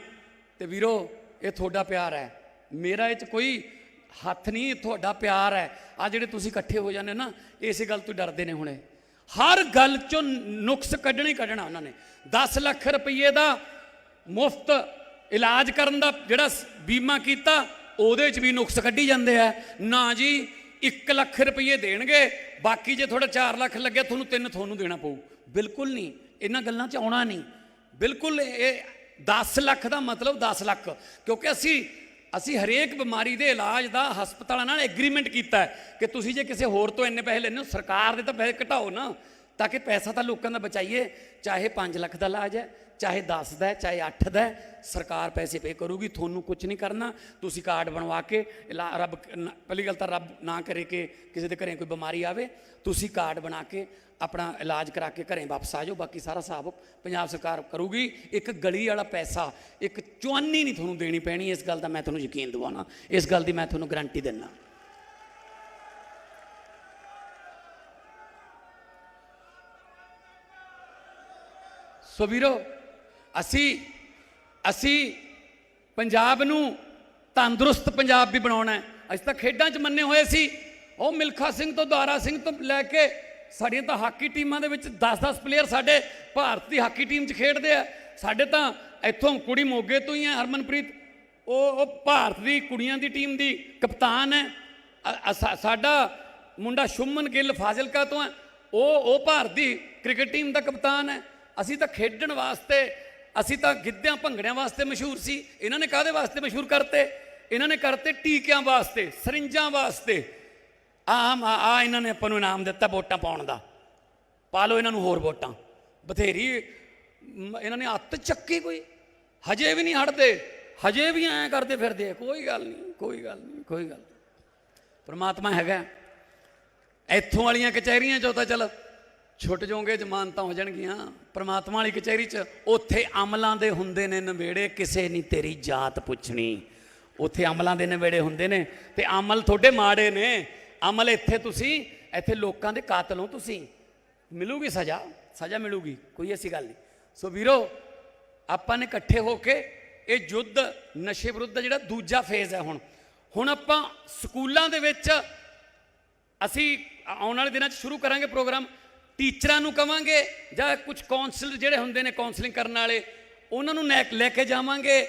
ਤੇ ਵੀਰੋ, ਇਹ ਤੁਹਾਡਾ ਪਿਆਰ ਹੈ। ਮੇਰਾ ਇਹ ਚ ਕੋਈ ਹੱਥ ਨਹੀਂ ਤੁਹਾਡਾ ਪਿਆਰ ਹੈ। ਆ ਜਿਹੜੇ ਤੁਸੀਂ ਇਕੱਠੇ ਹੋ ਜਾਂਦੇ ਨਾ, ਇਸੇ ਗੱਲ ਤੋਂ ਡਰਦੇ ਨੇ ਹੁਣੇ। ਹਰ ਗੱਲ ਚੋਂ ਨੁਕਸ ਕੱਢਣਾ ਕੱਢਣਾ ਉਹਨਾਂ ਨੇ। 10 ਲੱਖ ਰੁਪਏ ਦਾ ਮੁਫਤ ਇਲਾਜ ਕਰਨ ਦਾ ਜਿਹੜਾ ਬੀਮਾ ਕੀਤਾ, ਉਹਦੇ 'ਚ ਵੀ ਨੁਕਸ ਕੱਢੀ ਜਾਂਦੇ ਆ। ਨਾ ਜੀ 1 ਲੱਖ ਰੁਪਏ ਦੇਣਗੇ, ਬਾਕੀ ਜੇ ਤੁਹਾਡਾ 4 ਲੱਖ ਲੱਗਿਆ, ਤੁਹਾਨੂੰ ਤਿੰਨ ਤੁਹਾਨੂੰ ਦੇਣਾ ਪਊ। ਬਿਲਕੁਲ ਨਹੀਂ। ਇਹਨਾਂ ਗੱਲਾਂ 'ਚ ਆਉਣਾ ਨਹੀਂ। ਬਿਲਕੁਲ ਇਹ 10 ਲੱਖ ਦਾ ਮਤਲਬ 10 ਲੱਖ, ਕਿਉਂਕਿ ਅਸੀਂ ਅਸੀਂ ਹਰੇਕ ਬਿਮਾਰੀ ਦੇ ਇਲਾਜ ਦਾ ਹਸਪਤਾਲਾਂ ਨਾਲ ਐਗਰੀਮੈਂਟ ਕੀਤਾ ਹੈ ਕਿ ਤੁਸੀਂ ਜੇ ਕਿਸੇ ਹੋਰ ਤੋਂ ਇੰਨੇ ਪੈਸੇ ਲੈਣੇ ਹੋ, ਸਰਕਾਰ ਦੇ ਤਾਂ ਪੈਸੇ ਘਟਾਓ ਨਾ, ਤਾਂ ਕਿ ਪੈਸਾ ਤਾਂ ਲੋਕਾਂ ਦਾ ਬਚਾਈਏ, ਚਾਹੇ 5 ਲੱਖ ਦਾ ਇਲਾਜ ਹੈ ਚਾਹੇ 10 ਦਾ ਚਾਹੇ 8 ਦਾ ਸਰਕਾਰ ਪੈਸੇ ਪੇ ਕਰੂਗੀ, ਤੁਹਾਨੂੰ ਕੁਝ ਨਹੀਂ ਕਰਨਾ। ਤੁਸੀਂ ਕਾਰਡ ਬਣਵਾ ਕੇ ਇਲਾ- ਰੱਬ ਪਹਿਲੀ ਗੱਲ ਤਾਂ ਰੱਬ ਨਾ ਕਰੇ ਕਿ ਕਿਸੇ ਦੇ ਘਰੇ ਕੋਈ ਬਿਮਾਰੀ ਆਵੇ। ਤੁਸੀਂ ਕਾਰਡ ਬਣਾ ਕੇ ਆਪਣਾ ਇਲਾਜ ਕਰਾ ਕੇ ਘਰੇ ਵਾਪਸ ਆ ਜਾਓ, ਬਾਕੀ ਸਾਰਾ ਹਿਸਾਬ ਪੰਜਾਬ ਸਰਕਾਰ ਕਰੂਗੀ। ਇੱਕ ਗਲੀ ਵਾਲਾ ਪੈਸਾ, ਇੱਕ ਚੁਆਨੀ ਨਹੀਂ ਤੁਹਾਨੂੰ ਦੇਣੀ ਪੈਣੀ, ਇਸ ਗੱਲ ਦਾ ਮੈਂ ਤੁਹਾਨੂੰ ਯਕੀਨ ਦਿਵਾਉਣਾ। ਇਸ ਗੱਲ ਦੀ ਮੈਂ ਤੁਹਾਨੂੰ ਗਾਰੰਟੀ ਦਿੰਦਾ ਸੋ ਵੀਰੋ ਅਸੀਂ ਅਸੀਂ ਪੰਜਾਬ ਨੂੰ ਤੰਦਰੁਸਤ ਪੰਜਾਬ ਵੀ ਬਣਾਉਣਾ ਹੈ। ਅਸੀਂ ਤਾਂ ਖੇਡਾਂ 'ਚ ਮੰਨੇ ਹੋਏ ਸੀ। ਉਹ ਮਿਲਖਾ ਸਿੰਘ ਤੋਂ ਦਾਰਾ ਸਿੰਘ ਤੋਂ ਲੈ ਕੇ ਸਾਡੀਆਂ ਤਾਂ ਹਾਕੀ ਟੀਮਾਂ ਦੇ ਵਿੱਚ 10-10 ਪਲੇਅਰ ਸਾਡੇ ਭਾਰਤ ਦੀ ਹਾਕੀ ਟੀਮ 'ਚ ਖੇਡਦੇ ਆ। ਸਾਡੇ ਤਾਂ ਇੱਥੋਂ ਕੁੜੀ ਮੋਗੇ ਤੋਂ ਹੀ ਹੈ ਹਰਮਨਪ੍ਰੀਤ। ਉਹ ਉਹ ਭਾਰਤ ਦੀ ਕੁੜੀਆਂ ਦੀ ਟੀਮ ਦੀ ਕਪਤਾਨ ਹੈ। ਸਾਡਾ ਮੁੰਡਾ ਸ਼ੁਮਨ ਗਿੱਲ ਫਾਜ਼ਿਲਕਾ ਤੋਂ ਹੈ। ਉਹ ਉਹ ਭਾਰਤ ਦੀ ਕ੍ਰਿਕਟ ਟੀਮ ਦਾ ਕਪਤਾਨ ਹੈ। ਅਸੀਂ ਤਾਂ ਖੇਡਣ ਵਾਸਤੇ ਅਸੀਂ ਤਾਂ ਗਿੱਧਿਆਂ ਭੰਗੜਿਆਂ ਵਾਸਤੇ ਮਸ਼ਹੂਰ ਸੀ, ਇਹਨਾਂ ਨੇ ਕਾਦੇ ਵਾਸਤੇ ਮਸ਼ਹੂਰ ਕਰਤੇ? ਇਹਨਾਂ ਨੇ ਕਰਤੇ ਟੀਕਿਆਂ ਵਾਸਤੇ, ਸਰਿੰਜਾਂ ਵਾਸਤੇ। ਆਮ ਆ ਇਹਨਾਂ ਨੇ ਆਪਾਂ ਨੂੰ ਇਨਾਮ ਦਿੱਤਾ ਵੋਟਾਂ ਪਾਉਣ ਦਾ। ਪਾ ਲਓ ਇਹਨਾਂ ਨੂੰ ਹੋਰ ਵੋਟਾਂ। ਬਥੇਰੀ ਇਹਨਾਂ ਨੇ ਹੱਥ ਚੱਕੀ ਕੋਈ। ਹਜੇ ਵੀ ਨਹੀਂ ਹਟਦੇ। ਹਜੇ ਵੀ ਐਂ ਕਰਦੇ ਫਿਰਦੇ ਕੋਈ ਗੱਲ ਨਹੀਂ, ਕੋਈ ਗੱਲ ਨਹੀਂ, ਕੋਈ ਗੱਲ ਨਹੀਂ। ਪ੍ਰਮਾਤਮਾ ਹੈਗਾ। ਇੱਥੋਂ ਵਾਲੀਆਂ ਕਚਹਿਰੀਆਂ ਚੋਂ ਤਾਂ ਚੱਲ ਛੁੱਟ ਜਾਓਗੇ, ਜ਼ਮਾਨਤਾਂ ਹੋ ਜਾਣਗੀਆਂ। ਪ੍ਰਮਾਤਮਾ ਵਾਲੀ ਕਚਹਿਰੀ 'ਚ ਉੱਥੇ ਅਮਲਾਂ ਦੇ ਹੁੰਦੇ ਨੇ ਨਵੇੜੇ, ਕਿਸੇ ਨਹੀਂ ਤੇਰੀ ਜਾਤ ਪੁੱਛਣੀ। ਉੱਥੇ ਅਮਲਾਂ ਦੇ ਨਵੇੜੇ ਹੁੰਦੇ ਨੇ ਤੇ ਅਮਲ ਤੁਹਾਡੇ ਮਾੜੇ ਨੇ। ਅਮਲ ਇੱਥੇ ਤੁਸੀਂ, ਇੱਥੇ ਲੋਕਾਂ ਦੇ ਕਾਤਲ ਹੋ ਤੁਸੀਂ। ਮਿਲੂਗੀ ਸਜ਼ਾ ਸਜ਼ਾ ਮਿਲੂਗੀ, ਕੋਈ ਐਸੀ ਗੱਲ ਨਹੀਂ। ਸੋ ਵੀਰੋ, ਆਪਾਂ ਨੇ ਇਕੱਠੇ ਹੋ ਕੇ ਇਹ ਯੁੱਧ ਨਸ਼ੇ ਵਿਰੁੱਧ ਜਿਹੜਾ ਦੂਜਾ ਫੇਜ਼ ਹੈ ਹੁਣ। ਹੁਣ ਆਪਾਂ ਸਕੂਲਾਂ ਦੇ ਵਿੱਚ ਅਸੀਂ ਆਉਣ ਵਾਲੇ ਦਿਨਾਂ 'ਚ ਸ਼ੁਰੂ ਕਰਾਂਗੇ ਪ੍ਰੋਗਰਾਮ। ਟੀਚਰਾਂ ਨੂੰ ਕਵਾਂਗੇ ਜਾਂ ਕੁਝ ਕਾਉਂਸਲਰ ਜਿਹੜੇ ਹੁੰਦੇ ਨੇ ਕਾਉਂਸਲਿੰਗ ਕਰਨ ਵਾਲੇ, ਉਹਨਾਂ ਨੂੰ ਨੈ- ਲੈ ਕੇ ਜਾਵਾਂਗੇ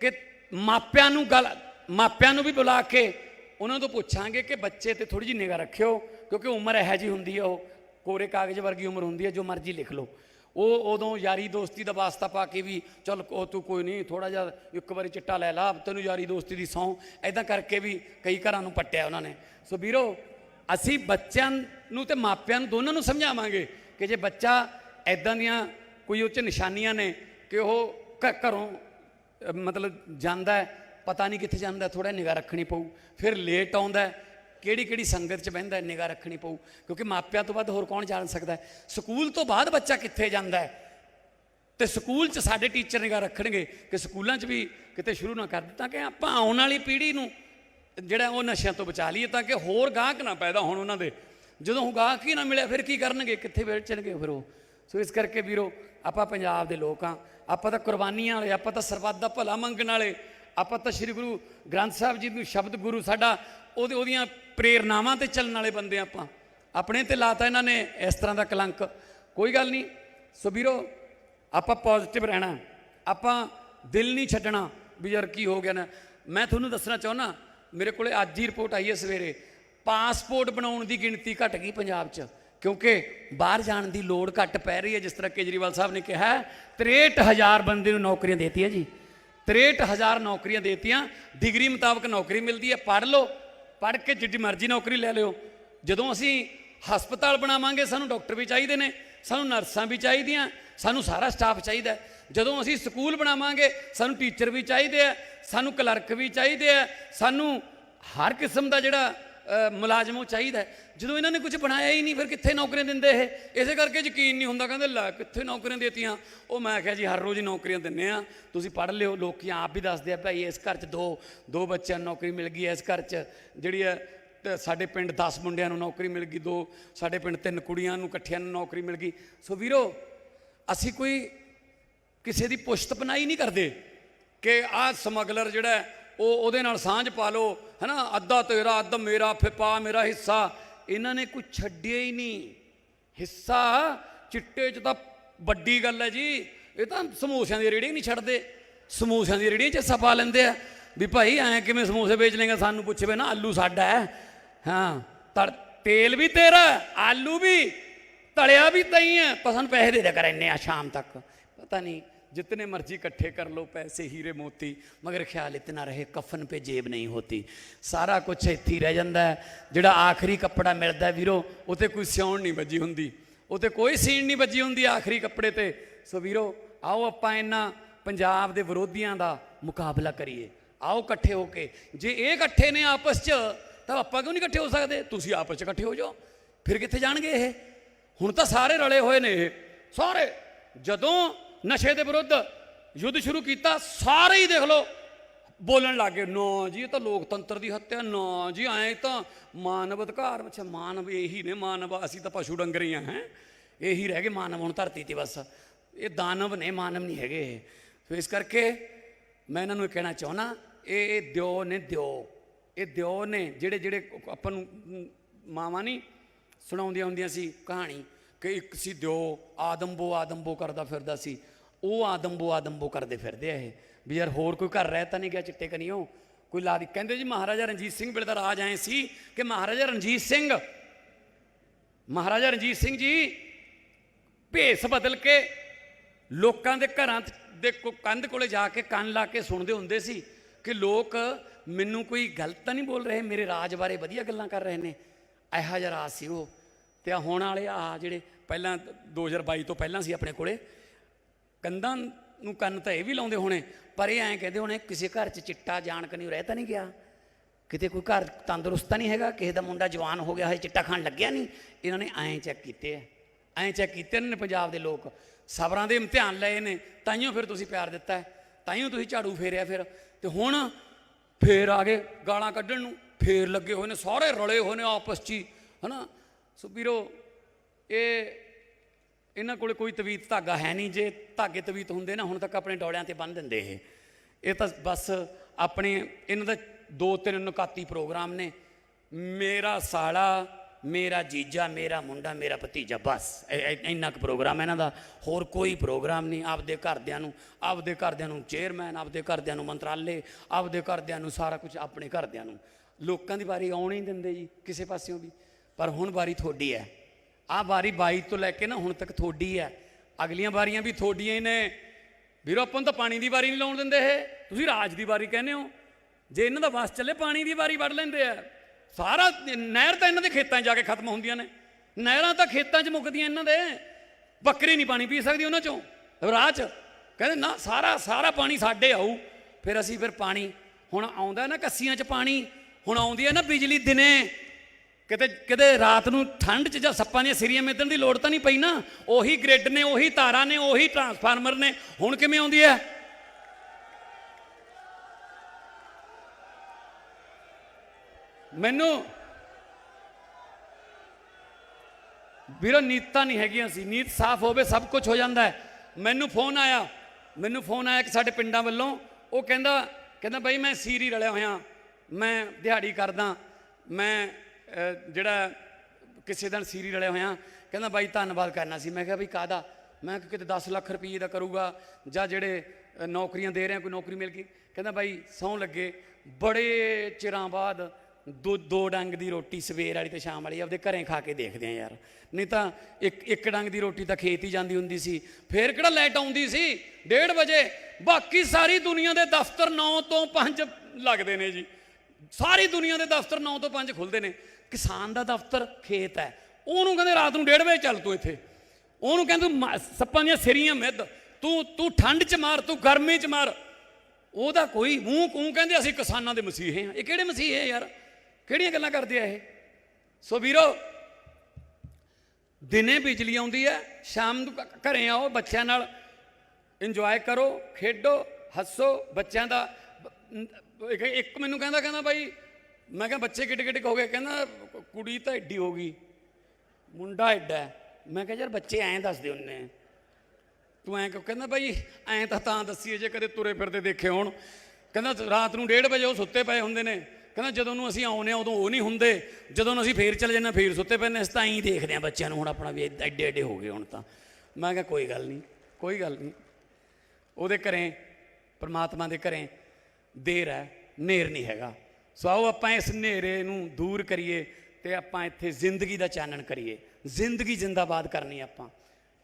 ਕਿ ਮਾਪਿਆਂ ਨੂੰ ਗੱਲ ਮਾਪਿਆਂ ਨੂੰ ਵੀ ਬੁਲਾ ਕੇ ਉਹਨਾਂ ਤੋਂ ਪੁੱਛਾਂਗੇ ਕਿ ਬੱਚੇ ਤੇ ਥੋੜੀ ਜਿਹੀ ਨਿਗਾਹ ਰੱਖਿਓ, ਕਿਉਂਕਿ ਉਮਰ ਇਹੋ ਜੀ ਹੁੰਦੀ ਹੈ ਉਹ ਕੋਰੇ ਕਾਗਜ਼ ਵਰਗੀ ਉਮਰ ਹੁੰਦੀ ਹੈ ਜੋ ਮਰਜ਼ੀ ਲਿਖ ਲਓ। ਉਹ ਉਦੋਂ ਯਾਰੀ ਦੋਸਤੀ ਦਾ ਵਾਸਤਾ ਪਾ ਕੇ ਵੀ ਚੱਲ ਉਹ ਤੂੰ ਕੋਈ ਨਹੀਂ ਥੋੜਾ ਜਿਹਾ ਇੱਕ ਵਾਰੀ ਚਿੱਟਾ ਲੈ ਲਾ, ਤੈਨੂੰ ਯਾਰੀ ਦੋਸਤੀ ਦੀ ਸੌਂ। ਐਦਾਂ ਕਰਕੇ ਵੀ ਕਈ ਘਰਾਂ ਨੂੰ ਪੱਟਿਆ ਉਹਨਾਂ ਨੇ। ਸੋ ਵੀਰੋ ਅਸੀਂ ਬੱਚਿਆਂ ਨੂੰ ਤੇ ਮਾਪਿਆਂ ਨੂੰ ਦੋਨਾਂ ਨੂੰ ਸਮਝਾਵਾਂਗੇ ਕਿ ਜੇ ਬੱਚਾ ਐਦਾਂ ਦੀਆਂ ਕੋਈ ਉਹ 'ਚ ਨਿਸ਼ਾਨੀਆਂ ਨੇ ਕਿ ਉਹ ਘ- ਘਰੋਂ ਮਤਲਬ ਜਾਂਦਾ ਪਤਾ ਨਹੀਂ ਕਿੱਥੇ ਜਾਂਦਾ ਥੋੜਾ ਨਿਗਾਹ ਰੱਖਣੀ ਪਊ ਫਿਰ ਲੇਟ ਆਉਂਦਾ ਕਿਹੜੀ ਕਿਹੜੀ ਸੰਗਤ 'ਚ ਬਹਿੰਦਾ ਹੈ, ਨਿਗਾਹ ਰੱਖਣੀ ਪਊ ਕਿਉਂਕਿ ਮਾਪਿਆਂ ਤੋਂ ਬਾਅਦ ਹੋਰ ਕੌਣ ਜਾਣ ਸਕਦਾ ਸਕੂਲ ਤੋਂ ਬਾਅਦ ਬੱਚਾ ਕਿੱਥੇ ਜਾਂਦਾ ਹੈ? ਤੇ ਸਕੂਲ 'ਚ ਸਾਡੇ ਟੀਚਰ ਨਿਗਾਹ ਰੱਖਣਗੇ ਕਿ ਸਕੂਲਾਂ 'ਚ ਵੀ ਕਿਤੇ ਸ਼ੁਰੂ ਨਾ ਕਰ ਦਿੱਤਾ ਕਿ ਆਪਾਂ ਆਉਣ ਵਾਲੀ ਪੀੜ੍ਹੀ ਨੂੰ ਜਿਹੜਾ ਉਹ ਨਸ਼ਿਆਂ ਤੋਂ ਬਚਾ ਲਈਏ ਤਾਂ ਕਿ ਹੋਰ ਗਾਹਕ ਨਾ ਪੈਦਾ ਹੋਣ ਉਹਨਾਂ ਦੇ। ਜਦੋਂ ਉਹ ਗਾਹਕ ਹੀ ਨਾ ਮਿਲਿਆ ਫਿਰ ਕੀ ਕਰਨਗੇ? ਕਿੱਥੇ ਵੇਚਣਗੇ ਫਿਰ ਉਹ? ਸੋ ਇਸ ਕਰਕੇ ਵੀਰੋ, ਆਪਾਂ ਪੰਜਾਬ ਦੇ ਲੋਕ ਆ ਆਪਾਂ ਤਾਂ ਕੁਰਬਾਨੀਆਂ ਵਾਲੇ, ਆਪਾਂ ਤਾਂ ਸਰਬੱਤ ਦਾ ਭਲਾ ਮੰਗਣ ਵਾਲੇ। ਆਪਾਂ ਤਾਂ ਸ੍ਰੀ ਗੁਰੂ ਗ੍ਰੰਥ ਸਾਹਿਬ ਜੀ ਨੂੰ ਸ਼ਬਦ ਗੁਰੂ ਸਾਡਾ, ਉਹਦੇ, ਉਹਦੀਆਂ ਪ੍ਰੇਰਨਾਵਾਂ ਤੇ ਚੱਲਣ ਵਾਲੇ ਬੰਦੇ ਆਪਾਂ। ਆਪਣੇ ਤੇ ਲਾਤਾ ਇਹਨਾਂ ਨੇ ਇਸ ਤਰ੍ਹਾਂ ਦਾ ਕਲੰਕ। ਕੋਈ ਗੱਲ ਨਹੀਂ। ਸੋ ਵੀਰੋ, ਆਪਾਂ ਪੋਜ਼ਿਟਿਵ ਰਹਿਣਾ। ਆਪਾਂ ਦਿਲ ਨਹੀਂ ਛੱਡਣਾ ਵੀ ਯਾਰ ਕੀ ਹੋ ਗਿਆ ਨਾ। ਮੈਂ ਤੁਹਾਨੂੰ ਦੱਸਣਾ ਚਾਹੁੰਦਾ ਮੇਰੇ ਕੋਲੇ ਅੱਜ ਹੀ ਰਿਪੋਰਟ ਆਈ ਹੈ ਸਵੇਰੇ। ਪਾਸਪੋਰਟ ਬਣਾਉਣ ਦੀ ਗਿਣਤੀ ਘਟ ਗਈ ਪੰਜਾਬ 'ਚ ਕਿਉਂਕਿ ਬਾਹਰ ਜਾਣ ਦੀ ਲੋੜ ਘੱਟ ਪੈ ਰਹੀ ਹੈ ਜਿਸ ਤਰ੍ਹਾਂ ਕੇਜਰੀਵਾਲ ਸਾਹਿਬ ਨੇ ਕਿਹਾ ਹੈ, 63000 ਬੰਦੇ ਨੂੰ ਨੌਕਰੀਆਂ ਦੇਤੀਆਂ ਜੀ। 63000 ਨੌਕਰੀਆਂ ਦੇਤੀਆਂ। ਡਿਗਰੀ ਮੁਤਾਬਕ ਨੌਕਰੀ ਮਿਲਦੀ ਹੈ ਪੜ੍ਹ ਲਓ। ਪੜ੍ਹ ਕੇ ਜਿੱਡੀ ਮਰਜ਼ੀ ਨੌਕਰੀ ਲੈ ਲਿਓ। ਜਦੋਂ ਅਸੀਂ ਹਸਪਤਾਲ ਬਣਾਵਾਂਗੇ ਸਾਨੂੰ ਡਾਕਟਰ ਵੀ ਚਾਹੀਦੇ ਨੇ ਸਾਨੂੰ ਨਰਸਾਂ ਵੀ ਚਾਹੀਦੀਆਂ ਸਾਨੂੰ ਸਾਰਾ ਸਟਾਫ ਚਾਹੀਦਾ ਜਦੋਂ ਅਸੀਂ ਸਕੂਲ ਬਣਾਵਾਂਗੇ, ਸਾਨੂੰ ਟੀਚਰ ਵੀ ਚਾਹੀਦੇ ਆ, ਸਾਨੂੰ ਕਲਰਕ ਵੀ ਚਾਹੀਦੇ ਆ, ਸਾਨੂੰ ਹਰ ਕਿਸਮ ਦਾ ਜਿਹੜਾ ਮੁਲਾਜ਼ਮ ਉਹ ਚਾਹੀਦਾ ਜਦੋਂ ਇਹਨਾਂ ਨੇ ਕੁਝ ਬਣਾਇਆ ਹੀ ਨਹੀਂ, ਫਿਰ ਕਿੱਥੇ ਨੌਕਰੀਆਂ ਦਿੰਦੇ ਇਹ? ਇਸੇ ਕਰਕੇ ਯਕੀਨ ਨਹੀਂ ਹੁੰਦਾ, ਕਹਿੰਦੇ, ਲੈ, ਕਿੱਥੇ ਨੌਕਰੀਆਂ ਦੇਤੀਆਂ? ਉਹ ਮੈਂ ਕਿਹਾ ਜੀ, ਹਰ ਰੋਜ਼ ਹੀ ਨੌਕਰੀਆਂ ਦਿੰਨੇ ਆ। ਤੁਸੀਂ ਪੜ੍ਹ ਲਿਓ, ਲੋਕੀ ਆਪ ਵੀ ਦੱਸਦੇ ਆ, ਭਾਈ ਇਸ ਘਰ 'ਚ ਦੋ ਦੋ ਬੱਚਿਆਂ ਨੂੰ ਨੌਕਰੀ ਮਿਲ ਗਈ ਇਸ ਘਰ 'ਚ ਜਿਹੜੀ ਹੈ ਸਾਡੇ ਪਿੰਡ 10 ਮੁੰਡਿਆਂ ਨੂੰ ਨੌਕਰੀ ਮਿਲ ਗਈ, ਦੋ, ਸਾਡੇ ਪਿੰਡ ਤਿੰਨ ਕੁੜੀਆਂ ਨੂੰ, ਇਕੱਠਿਆਂ ਨੂੰ ਨੌਕਰੀ ਮਿਲ ਗਈ। ਸੋ ਵੀਰੋ, ਅਸੀਂ ਕੋਈ ਕਿਸੇ ਦੀ ਪੁਸ਼ਤ ਪਨਾਈ ਨਹੀਂ ਕਰਦੇ ਕਿ ਆਹ ਸਮਗਲਰ ਜਿਹੜਾ ਉਹ ਉਹਦੇ ਨਾਲ ਸਾਂਝ ਪਾ ਲਓ, ਹੈਨਾ? ਅੱਧਾ ਤੇਰਾ, ਅੱਧਾ ਮੇਰਾ ਫਿਪਾ ਮੇਰਾ ਹਿੱਸਾ। ਇਹਨਾਂ ਨੇ ਕੁਝ ਛੱਡਿਆ ਹੀ ਨਹੀਂ। ਹਿੱਸਾ ਚਿੱਟੇ 'ਚ ਤਾਂ ਵੱਡੀ ਗੱਲ ਹੈ ਜੀ। ਇਹ ਤਾਂ ਸਮੋਸਿਆਂ ਦੀ ਰੇੜੀ ਨਹੀਂ ਛੱਡਦੇ। ਸਮੋਸਿਆਂ ਦੀ ਰੇੜੀ 'ਚ ਹਿੱਸਾ ਪਾ ਲੈਂਦੇ ਆ। ਵੀ ਭਾਈ ਐਂ ਕਿਵੇਂ ਸਮੋਸੇ ਵੇਚ ਲੇਗਾ ਸਾਨੂੰ ਪੁੱਛਵੇ ਨਾ ਆਲੂ ਸਾਡਾ ਹੈ। ਹਾਂ, ਤੜ, ਤੇਲ ਵੀ ਤੇਰਾ, ਆਲੂ ਵੀ, ਤਲਿਆ ਵੀ ਤਈ ਹੈ। ਪਰ ਸਾਨੂੰ ਪੈਸੇ ਦੇ ਦੇ ਕਰ ਇੰਨੇ ਆ ਸ਼ਾਮ ਤੱਕ। ਪਤਾ ਨਹੀਂ जितने मर्जी इकट्ठे कर लो पैसे हीरे मोती मगर ख्याल इतना रहे कफन पे जेब नहीं होती ਸਾਰਾ ਕੁਝ ਇੱਥੇ ਹੀ ਰਹਿ ਜਾਂਦਾ ਹੈ ਜਿਹੜਾ ਆਖਰੀ ਕੱਪੜਾ ਮਿਲਦਾ ਹੈ ਵੀਰੋ ਉਤੇ ਕੋਈ ਸਿਉਣ ਨਹੀਂ ਵੱਜੀ ਹੁੰਦੀ ਉਤੇ ਕੋਈ ਸੀਣ ਨਹੀਂ ਵੱਜੀ ਹੁੰਦੀ ਆਖਰੀ ਕੱਪੜੇ ਤੇ ਸੋ ਵੀਰੋ ਆਓ ਆਪਾਂ ਇਹਨਾਂ ਪੰਜਾਬ ਦੇ ਵਿਰੋਧੀਆਂ ਦਾ ਮੁਕਾਬਲਾ ਕਰੀਏ ਆਓ ਇਕੱਠੇ ਹੋ ਕੇ ਜੇ ਇਹ ਇਕੱਠੇ ਨੇ ਆਪਸ 'ਚ ਤਾਂ ਆਪਾਂ ਕਿਉਂ ਨਹੀਂ ਇਕੱਠੇ ਹੋ ਸਕਦੇ ਤੁਸੀਂ ਆਪਸ 'ਚ ਇਕੱਠੇ ਹੋ ਜਾਓ ਫਿਰ ਕਿੱਥੇ ਜਾਣਗੇ ਇਹ ਹੁਣ ਤਾਂ ਸਾਰੇ ਰਲੇ ਹੋਏ ਨੇ ਇਹ ਸਾਰੇ ਜਦੋਂ ਨਸ਼ੇ ਦੇ ਵਿਰੁੱਧ ਯੁੱਧ ਸ਼ੁਰੂ ਕੀਤਾ, ਸਾਰੇ ਹੀ ਦੇਖ ਲਓ, ਬੋਲਣ ਲੱਗੇ ਨਾ ਜੀ ਇਹ ਤਾਂ ਲੋਕਤੰਤਰ ਦੀ ਹੱਤਿਆ, ਨਾ ਜੀ ਐ ਤਾਂ ਮਾਨਵ ਅਧਿਕਾਰ, ਅੱਛਾ ਮਾਨਵ ਇਹੀ ਨੇ, ਮਾਨਵ ਅਸੀਂ ਤਾਂ ਪਸ਼ੂ ਡੰਗਰੀਆਂ ਹੈ ਇਹੀ ਰਹਿ ਗਏ ਮਾਨਵ, ਹੁਣ ਧਰਤੀ ਤੇ ਬਸ। ਇਹ ਦਾਨਵ ਨੇ, ਮਾਨਵ ਨਹੀਂ ਹੈਗੇ ਇਹ। ਸੋ ਇਸ ਕਰਕੇ ਮੈਂ ਇਹਨਾਂ ਨੂੰ ਇਹ ਕਹਿਣਾ ਚਾਹੁੰਦਾ ਇਹ ਇਹ ਦਿਓ ਨੇ ਦਿਓ। ਇਹ ਦਿਓ ਨੇ, ਜਿਹੜੇ ਜਿਹੜੇ ਆਪਾਂ ਨੂੰ, ਮਾਵਾਂ ਨਹੀਂ ਸੁਣਾਉਂਦੀਆਂ ਹੁੰਦੀਆਂ ਸੀ ਕਹਾਣੀ। ਕਿ ਇੱਕ ਸੀ ਦਿਓ ਆਦਮਬੋ ਆਦਮਬੋ ਕਰਦਾ ਫਿਰਦਾ ਸੀ। ਉਹ ਆਦਮਬੋ ਆਦਮਬੋ ਕਰਦੇ ਫਿਰਦੇ ਆ ਇਹ। ਵੀ ਯਾਰ ਹੋਰ ਕੋਈ ਘਰ ਰਹਿ ਤਾਂ ਨਹੀਂ ਗਿਆ, ਚਿੱਟੇ ਕਨੀਓ ਕੋਈ ਲਾ ਦੀ ਕਹਿੰਦੇ ਜੀ ਮਹਾਰਾਜਾ ਰਣਜੀਤ ਸਿੰਘ ਵੇਲੇ ਦਾ ਰਾਜ ਐ ਸੀ ਕਿ ਮਹਾਰਾਜਾ ਰਣਜੀਤ ਸਿੰਘ ਮਹਾਰਾਜਾ ਰਣਜੀਤ ਸਿੰਘ ਜੀ, ਭੇਸ ਬਦਲ ਕੇ ਲੋਕਾਂ ਦੇ ਘਰਾਂ ਦੇ ਕੋ- ਕੰਧ ਕੋਲੇ ਜਾ ਕੇ ਕੰਨ ਲਾ ਕੇ ਸੁਣਦੇ ਹੁੰਦੇ ਸੀ ਕਿ ਲੋਕ ਮੈਨੂੰ ਕੋਈ ਗਲਤ ਤਾਂ ਨਹੀਂ ਬੋਲ ਰਹੇ, ਮੇਰੇ ਰਾਜ ਬਾਰੇ ਵਧੀਆ ਗੱਲਾਂ ਕਰ ਰਹੇ ਨੇ। ਇਹੋ ਜਿਹਾ ਰਾਜ ਸੀ ਉਹ। ਤੇ ਹੁਣ ਵਾਲੇ ਆ ਜਿਹੜੇ ਪਹਿਲਾਂ 2022 ਤੋਂ ਪਹਿਲਾਂ ਸੀ ਆਪਣੇ ਕੋਲੇ। ਕੰਧਾਂ ਨੂੰ ਕੰਨ ਤਾਂ ਇਹ ਵੀ ਲਾਉਂਦੇ ਹੋਣੇ, ਪਰ ਇਹ ਐਂ ਕਹਿੰਦੇ ਹੋਣੇ, ਕਿਸੇ ਘਰ 'ਚ ਚਿੱਟਾ ਜਾਣ ਕਨੀ ਰਹਿ ਤਾਂ ਨਹੀਂ ਗਿਆ। ਕਿਤੇ ਕੋਈ ਘਰ ਤੰਦਰੁਸਤ ਤਾਂ ਨਹੀਂ ਹੈਗਾ, ਕਿਸੇ ਦਾ ਮੁੰਡਾ ਜਵਾਨ ਹੋ ਗਿਆ ਹੈ ਚਿੱਟਾ ਖਾਣ ਲੱਗਿਆ ਨਹੀਂ। ਇਹਨਾਂ ਨੇ ਐਂ ਚੈੱਕ ਕੀਤੇ ਆ। ਐਂ ਚੈੱਕ ਕੀਤੇ ਨੇ ਪੰਜਾਬ ਦੇ ਲੋਕ। ਸਬਰਾਂ ਦੇ ਇਮਤਿਹਾਨ ਲਏ ਨੇ ਤਾਈਓ ਫਿਰ ਤੁਸੀਂ ਪਿਆਰ ਦਿੱਤਾ ਹੈ। ਤਾਈਓ ਤੁਸੀਂ ਝਾੜੂ ਫੇਰਿਆ ਫਿਰ। ਤੇ ਹੁਣ ਫੇਰ ਆ ਗਏ ਗਾਲਾਂ ਕੱਢਣ ਨੂੰ। ਫੇਰ ਲੱਗੇ ਹੋਏ ਨੇ, ਸਾਰੇ ਰਲੇ ਹੋਏ ਨੇ ਆਪਸ 'ਚ ਹੀ, ਹਨਾ? ਸੋ ਵੀਰੋ ਇਹ ਇਹਨਾਂ ਕੋਲੇ ਕੋਈ ਤਵੀਤ ਧਾਗਾ ਹੈ ਨਹੀਂ, ਜੇ ਧਾਗੇ ਤਵੀਤ ਹੁੰਦੇ ਨਾ, ਹੁਣ ਤੱਕ ਆਪਣੇ ਡੌਲਿਆਂ ਤੇ ਬੰਨ ਦਿੰਦੇ ਇਹ। ਇਹ ਤਾਂ ਬਸ ਆਪਣੇ, ਇਹਨਾਂ ਦਾ ਦੋ ਤਿੰਨ ਨੁਕਾਤੀ ਪ੍ਰੋਗਰਾਮ ਨੇ। ਮੇਰਾ ਸਾਲਾ, ਮੇਰਾ ਜੀਜਾ, ਮੇਰਾ ਮੁੰਡਾ, ਮੇਰਾ ਭਤੀਜਾ, ਬਸ। ਇੰਨਾ ਕੁ ਪ੍ਰੋਗਰਾਮ ਹੈ ਇਹਨਾਂ ਦਾ। ਹੋਰ ਕੋਈ ਪ੍ਰੋਗਰਾਮ ਨਹੀਂ। ਆਪਦੇ ਘਰਦਿਆਂ ਨੂੰ, ਆਪਦੇ ਘਰਦਿਆਂ ਨੂੰ ਚੇਅਰਮੈਨ ਆਪਦੇ ਘਰਦਿਆਂ ਨੂੰ ਮੰਤਰਾਲੇ, ਆਪਦੇ ਘਰਦਿਆਂ ਨੂੰ ਸਾਰਾ ਕੁਝ ਆਪਣੇ ਘਰਦਿਆਂ ਨੂੰ। ਲੋਕਾਂ ਦੀ ਵਾਰੀ ਆਉਣ ਹੀ ਦਿੰਦੇ ਜੀ, ਕਿਸੇ ਪਾਸਿਓਂ ਵੀ। ਪਰ ਹੁਣ ਵਾਰੀ ਤੁਹਾਡੀ ਹੈ। ਆਹ ਵਾਰੀ 22 ਤੋਂ ਲੈ ਕੇ ਨਾ ਹੁਣ ਤੱਕ ਤੁਹਾਡੀ ਹੈ। ਅਗਲੀਆਂ ਵਾਰੀਆਂ ਵੀ ਤੁਹਾਡੀਆਂ ਹੀ ਨੇ। ਵੀਰੋ, ਆਪਾਂ ਨੂੰ ਤਾਂ ਪਾਣੀ ਦੀ ਵਾਰੀ ਨਹੀਂ ਲਾਉਣ ਦਿੰਦੇ ਇਹ। ਤੁਸੀਂ ਰਾਜ ਦੀ ਵਾਰੀ ਕਹਿੰਦੇ ਹੋ। ਜੇ ਇਹਨਾਂ ਦਾ ਵਸ ਚੱਲੇ, ਪਾਣੀ ਦੀ ਵਾਰੀ ਵੱਢ ਲੈਂਦੇ ਆ। ਸਾਰਾ ਨਹਿਰ ਤਾਂ ਇਹਨਾਂ ਦੇ ਖੇਤਾਂ 'ਚ ਜਾ ਕੇ ਖਤਮ ਹੁੰਦੀਆਂ ਨੇ। ਨਹਿਰਾਂ ਤਾਂ ਖੇਤਾਂ 'ਚ ਮੁੱਕਦੀਆਂ ਇਹਨਾਂ ਦੇ। ਬੱਕਰੀ ਨਹੀਂ ਪਾਣੀ ਪੀ ਸਕਦੀ ਉਹਨਾਂ 'ਚੋਂ। ਰਾਹ 'ਚ ਕਹਿੰਦੇ, ਨਾ, ਸਾਰਾ ਸਾਰਾ ਪਾਣੀ ਸਾਡੇ ਆਊ। ਫਿਰ ਅਸੀਂ ਫਿਰ ਪਾਣੀ, ਹੁਣ ਆਉਂਦਾ ਨਾ ਕੱਸੀਆਂ 'ਚ ਪਾਣੀ, ਹੁਣ ਆਉਂਦੀ ਹੈ ਨਾ ਬਿਜਲੀ ਦਿਨੇ। ਕਿਤੇ ਕਿਤੇ ਰਾਤ ਨੂੰ ਠੰਡ 'ਚ ਜਾਂ ਸੱਪਾਂ ਦੀਆਂ ਸਿਰੀਆਂ ਮਿੱਧਣ ਦੀ ਲੋੜ ਤਾਂ ਨਹੀਂ ਪਈ ਨਾ? ਉਹੀ ਗ੍ਰਿਡ ਨੇ, ਉਹੀ ਤਾਰਾਂ ਨੇ, ਉਹੀ ਟਰਾਂਸਫਾਰਮਰ ਨੇ। ਹੁਣ ਕਿਵੇਂ ਆਉਂਦੀ ਹੈ ਮੈਨੂੰ ਵੀਰੋ ਨੀਤਾਂ ਨਹੀਂ ਹੈਗੀਆਂ ਸੀ। ਨੀਤ ਸਾਫ਼ ਹੋਵੇ, ਸਭ ਕੁਝ ਹੋ ਜਾਂਦਾ ਹੈ ਮੈਨੂੰ ਫੋਨ ਆਇਆ। ਮੈਨੂੰ ਫੋਨ ਆਇਆ ਕਿ ਸਾਡੇ ਪਿੰਡਾਂ ਵੱਲੋਂ। ਉਹ ਕਹਿੰਦਾ ਕਹਿੰਦਾ ਬਈ ਮੈਂ ਸੀਰੀ ਰਲਿਆ ਹੋਇਆ। ਮੈਂ ਦਿਹਾੜੀ ਕਰਦਾ। ਮੈਂ ਜਿਹੜਾ ਕਿਸੇ ਦਿਨ ਸੀਰੀ ਰਲਿਆ ਹੋਇਆ, ਕਹਿੰਦਾ ਬਾਈ ਧੰਨਵਾਦ ਕਰਨਾ ਸੀ। ਮੈਂ ਕਿਹਾ ਬਈ ਕਾਦਾ ਮੈਂ ਕਿਹਾ ਕਿਤੇ 10 ਲੱਖ ਰੁਪਏ ਦਾ ਕਰੂਗਾ, ਜਾਂ ਜਿਹੜੇ ਨੌਕਰੀਆਂ ਦੇ ਰਹੇ, ਕੋਈ ਨੌਕਰੀ ਮਿਲ ਗਈ। ਕਹਿੰਦਾ ਬਾਈ ਸੌਂ ਲੱਗੇ। ਬੜੇ ਚਿਰਾਂ ਬਾਅਦ ਦੋ ਦੋ ਡੰਗ ਦੀ ਰੋਟੀ ਸਵੇਰ ਵਾਲੀ ਤੇ ਸ਼ਾਮ ਵਾਲੀ ਆਪਦੇ ਘਰੇ ਖਾ ਕੇ ਦੇਖਦੇ ਆ ਯਾਰ। ਨਹੀਂ ਤਾਂ ਇੱਕ ਇੱਕ ਡੰਗ ਦੀ ਰੋਟੀ ਤਾਂ ਖੇਤ ਹੀ ਜਾਂਦੀ ਹੁੰਦੀ ਸੀ। ਫੇਰ ਕਿਹੜਾ ਲਾਈਟ ਆਉਂਦੀ ਸੀ? 1:30 ਵਜੇ। ਬਾਕੀ ਸਾਰੀ ਦੁਨੀਆ ਦੇ ਦਫ਼ਤਰ 9 ਤੋਂ 5 ਲੱਗਦੇ ਨੇ ਜੀ। ਸਾਰੀ ਦੁਨੀਆ ਦੇ ਦਫ਼ਤਰ 9 ਤੋਂ 5 ਖੁੱਲਦੇ ਨੇ। ਕਿਸਾਨ ਦਾ ਦਫ਼ਤਰ ਖੇਤ ਹੈ। ਉਹਨੂੰ ਕਹਿੰਦੇ ਰਾਤ ਨੂੰ 1:30 ਵਜੇ ਚੱਲ ਤੂੰ ਇੱਥੇ। ਉਹਨੂੰ ਕਹਿੰਦੇ ਤੂੰ ਮ- ਸੱਪਾਂ ਦੀਆਂ ਸਿਰੀਆਂ ਮਿੱਧ। ਤੂੰ ਤੂੰ ਠੰਡ 'ਚ ਮਾਰ, ਤੂੰ ਗਰਮੀ 'ਚ ਮਾਰ। ਉਹਦਾ ਕੋਈ ਮੂੰਹ ਕੂੰ ਕਹਿੰਦੇ ਅਸੀਂ ਕਿਸਾਨਾਂ ਦੇ ਮਸੀਹੇ ਆ ਇਹ ਕਿਹੜੇ ਮਸੀਹੇ ਆ ਯਾਰ? ਕਿਹੜੀਆਂ ਗੱਲਾਂ ਕਰਦੇ ਆ ਇਹ? ਸੋ ਵੀਰੋ, ਦਿਨੇ ਬਿਜਲੀ ਆਉਂਦੀ ਹੈ, ਸ਼ਾਮ ਨੂੰ ਘ- ਘਰੇ ਆਓ ਬੱਚਿਆਂ ਨਾਲ। ਇੰਜੋਏ ਕਰੋ, ਖੇਡੋ, ਹੱਸੋ, ਬੱਚਿਆਂ ਦਾ ਇੱਕ ਮੈਨੂੰ ਕਹਿੰਦਾ ਕਹਿੰਦਾ ਬਾਈ ਮੈਂ ਕਿਹਾ ਬੱਚੇ ਕਿੱਡੇ ਕਿੱਡੇ ਕੁ ਹੋ ਗਏ? ਕਹਿੰਦਾ ਕੁੜੀ ਤਾਂ ਐਡੀ ਹੋ ਗਈ। ਮੁੰਡਾ ਐਡਾ ਮੈਂ ਕਿਹਾ ਯਾਰ ਬੱਚੇ ਐਂ ਦੱਸਦੇ ਹੁੰਨੇ ਤੂੰ ਐਂ ਕਿਉਂ ਕਹਿੰਦਾ ਬਾਈ ਐਂ ਤਾਂ ਤਾਂ ਦੱਸੀਏ ਜੇ ਕਦੇ ਤੁਰੇ ਫਿਰਦੇ ਦੇਖੇ ਹੋਣ। ਕਹਿੰਦਾ ਰਾਤ ਨੂੰ 1:30 ਵਜੇ ਉਹ ਸੁੱਤੇ ਪਏ ਹੁੰਦੇ ਨੇ। ਕਹਿੰਦਾ ਜਦੋਂ ਨੂੰ ਅਸੀਂ ਆਉਨੇ ਆ ਉਦੋਂ ਉਹ ਨਹੀਂ ਹੁੰਦੇ। ਜਦੋਂ ਨੂੰ ਅਸੀਂ ਫੇਰ ਚਲੇ ਜਾਂਦੇ ਹਾਂ, ਫੇਰ ਸੁੱਤੇ ਪਏ ਨੇ। ਅਸੀਂ ਤਾਂ ਐਂ ਹੀ ਦੇਖਦੇ ਆ ਬੱਚਿਆਂ ਨੂੰ ਹੁਣ ਆਪਣਾ ਵੀ ਐਡੇ ਐਡੇ ਹੋ ਗਏ ਹੁਣ ਤਾਂ। ਮੈਂ ਕਿਹਾ ਕੋਈ ਗੱਲ ਨਹੀਂ ਕੋਈ ਗੱਲ ਨਹੀਂ। ਉਹਦੇ ਘਰੇ ਪਰਮਾਤਮਾ ਦੇ ਘਰੇ ਦੇਰ ਹੈ ਨੇਰ ਨਹੀਂ ਹੈਗਾ। ਸੋ ਆਓ ਆਪਾਂ ਇਸ ਹਨੇਰੇ ਨੂੰ ਦੂਰ ਕਰੀਏ ਤੇ ਆਪਾਂ ਇੱਥੇ ਜ਼ਿੰਦਗੀ ਦਾ ਚਾਨਣ ਕਰੀਏ। ਜ਼ਿੰਦਗੀ ਜਿੰਦਾਬਾਦ ਕਰਨੀ ਆਪਾਂ।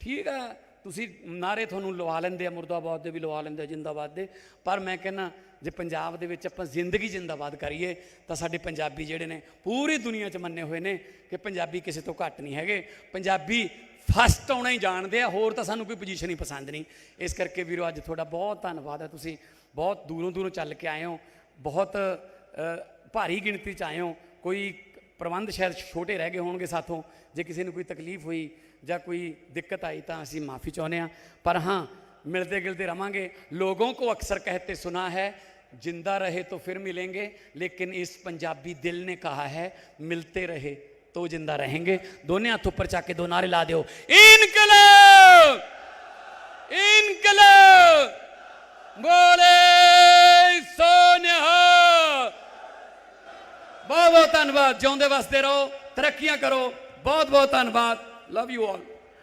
ਠੀਕ ਆ? ਤੁਸੀਂ ਨਾਰੇ ਤੁਹਾਨੂੰ ਲਵਾ ਲੈਂਦੇ ਆ, ਮੁਰਦਾਬਾਦ ਦੇ ਵੀ ਲਵਾ ਲੈਂਦੇ ਆ, ਜਿੰਦਾਬਾਦ ਦੇ। ਪਰ ਮੈਂ ਕਹਿੰਨਾ ਜੇ ਪੰਜਾਬ ਦੇ ਵਿੱਚ ਆਪਾਂ ਜ਼ਿੰਦਗੀ ਜਿੰਦਾਬਾਦ ਕਰੀਏ, ਤਾਂ ਸਾਡੇ ਪੰਜਾਬੀ ਜਿਹੜੇ ਨੇ, ਪੂਰੀ ਦੁਨੀਆ 'ਚ ਮੰਨੇ ਹੋਏ ਨੇ ਕਿ ਪੰਜਾਬੀ ਕਿਸੇ ਤੋਂ ਘੱਟ ਨਹੀਂ ਹੈਗੇ। ਪੰਜਾਬੀ ਫਸਟ ਆਉਣਾ ਹੀ ਜਾਣਦੇ ਆ, ਹੋਰ ਤਾਂ ਸਾਨੂੰ ਕੋਈ ਪੋਜੀਸ਼ਨ ਹੀ ਪਸੰਦ ਨਹੀਂ। ਇਸ ਕਰਕੇ ਵੀਰੋ, ਅੱਜ ਤੁਹਾਡਾ ਬਹੁਤ ਧੰਨਵਾਦ ਹੈ ਤੁਸੀਂ ਬਹੁਤ ਦੂਰੋਂ ਦੂਰੋਂ ਚੱਲ ਕੇ ਆਏ ਹੋ। ਬਹੁਤ ਭਾਰੀ ਗਿਣਤੀ 'ਚ ਆਏ ਹੋ ਕੋਈ ਪ੍ਰਬੰਧ ਸ਼ਾਇਦ ਛੋਟੇ ਰਹਿ ਗਏ ਹੋਣਗੇ ਸਾਥੋਂ ਜੇ ਕਿਸੇ ਨੂੰ ਕੋਈ ਤਕਲੀਫ ਹੋਈ ਜਾਂ ਕੋਈ ਦਿੱਕਤ ਆਈ ਤਾਂ ਅਸੀਂ ਮਾਫੀ ਚਾਹੁੰਦੇ ਹਾਂ ਪਰ ਹਾਂ ਮਿਲਦੇ ਗਿਲਦੇ ਰਵਾਂਗੇ ਲੋਗों को अक्सर कहते सुना है जिंदा रहे तो फिर मिलेंगे लेकिन इस पंजाबी दिल ने कहा है मिलते रहे तो जिंदा रहेंगे दोनों हाथ ऊपर चाके दो नारे ला दो इनकलाब इनकलाब बोले ਬਹੁਤ ਬਹੁਤ ਧੰਨਵਾਦ। ਜਿਉਂਦੇ ਵਸਦੇ ਰਹੋ ਤਰੱਕੀਆਂ ਕਰੋ। ਬਹੁਤ ਬਹੁਤ ਧੰਨਵਾਦ। Love you all